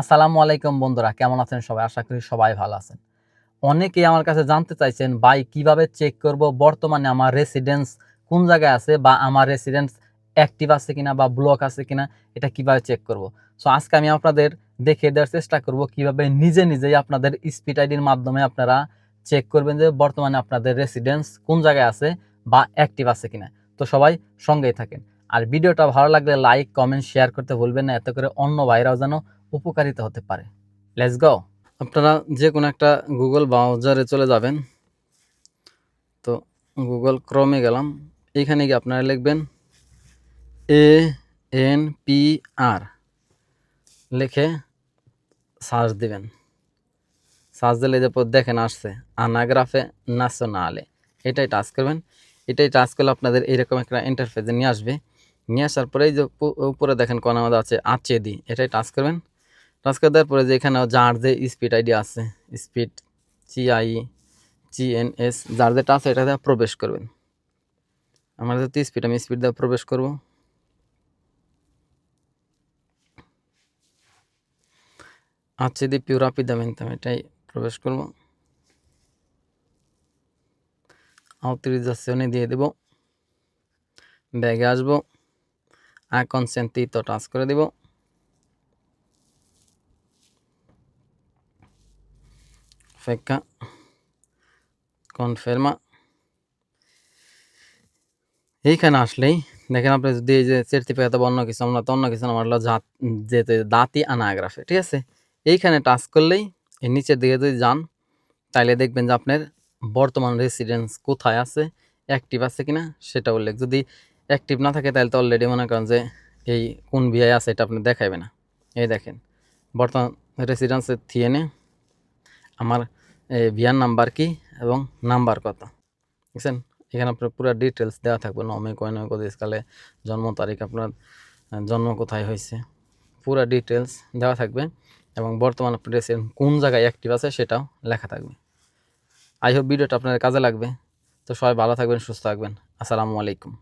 আসসালামু আলাইকুম বন্ধুরা, কেমন আছেন সবাই? আশা করি সবাই ভালো আছেন। অনেকেই আমার কাছে জানতে চাইছেন, ভাই, কীভাবে চেক করব? বর্তমানে আমার রেসিডেন্স কোন জায়গায় আছে বা আমার রেসিডেন্স অ্যাক্টিভ আছে কিনা বা ব্লক আছে কিনা, এটা কীভাবে চেক করব? সো আজকে আমি আপনাদের দেখিয়ে দেওয়ার চেষ্টা করব কীভাবে নিজে নিজেই আপনাদের স্পিড আইডির মাধ্যমে আপনারা চেক করবেন যে বর্তমানে আপনাদের রেসিডেন্স কোন জায়গায় আছে বা অ্যাক্টিভ আছে কিনা। তো সবাই সঙ্গেই থাকেন। আর ভিডিওটা ভালো লাগলে লাইক কমেন্ট শেয়ার করতে ভুলবেন না। এত করে অন্য ভাইরাও যেন উপকারিতা হতে পারে। লেটস গাও আপনারা যে কোনো একটা গুগল ব্রাউজারে চলে যাবেন। তো গুগল ক্রমে গেলাম। এখানে গিয়ে আপনারা লিখবেন এ এন পি আর লিখে সার্চ দিবেন। সার্চ দিলে যে দেখেন আসছে আনাগ্রাফে ন্যাশনালে এটাই টাচ করবেন। এটাই টাচ করলে আপনাদের এরকম একটা ইন্টারফেসে নিয়ে আসবে। নিয়ে আসার পরে এই যে উপরে দেখেন কোন আমাদের আছে দি এটাই টাচ করবেন। করে দেওয়ার পরে যে এখানে যার যে স্পিড আইডি আছে স্পিড জিআই জিএনএস যার যেটা আছে এটা দিয়ে প্রবেশ করবেন। আমার যেহেতু স্পিড আমি স্পিড দিয়ে প্রবেশ করব। আচ্ছে দি পিউরাপি দেবেন তো আমি এটাই প্রবেশ করব। আউথরিজাশনে দিয়ে দেব। ব্যাগে আসব। আকনসেন্টিতো টাচ করে দিব। ফেক্কা কনফার্মা এইখানে আসলেই দেখেন আপনি যদি এই যে সার্টিফিকেট বা অন্য কিছু আমরা তো অন্য কিছু না, আমার হলো যেতে দাঁতি আনাগ্রাফে ঠিক আছে? এইখানে টাচ করলেই এর নিচের দিকে যদি যান তাহলে দেখবেন যে আপনার বর্তমান রেসিডেন্স কোথায় আছে অ্যাক্টিভ আছে কিনা সেটা উল্লেখ। যদি অ্যাক্টিভ না থাকে তাহলে তো অলরেডি মনে করেন যে এই কোন বিআই আছে এটা আপনি দেখাবে না। এই দেখেন বর্তমান রেসিডেন্সের থিয়েনে আমার বিয়ার নাম্বার কি এবং নাম্বার কত? বুঝছেন? এখানে আপনার পুরো ডিটেলস দেওয়া থাকবে। নমে কয়নে কত স্কালে, জন্ম তারিখ, আপনার জন্ম কোথায় হয়েছে। পুরো ডিটেলস দেওয়া থাকবে এবং বর্তমান resident কোন জায়গায় অ্যাক্টিভ আছে সেটাও লেখা থাকবে। আই হোপ ভিডিওটা আপনার কাজে লাগবে। তো সবাই ভালো থাকবেন, সুস্থ থাকবেন। আসসালামু আলাইকুম।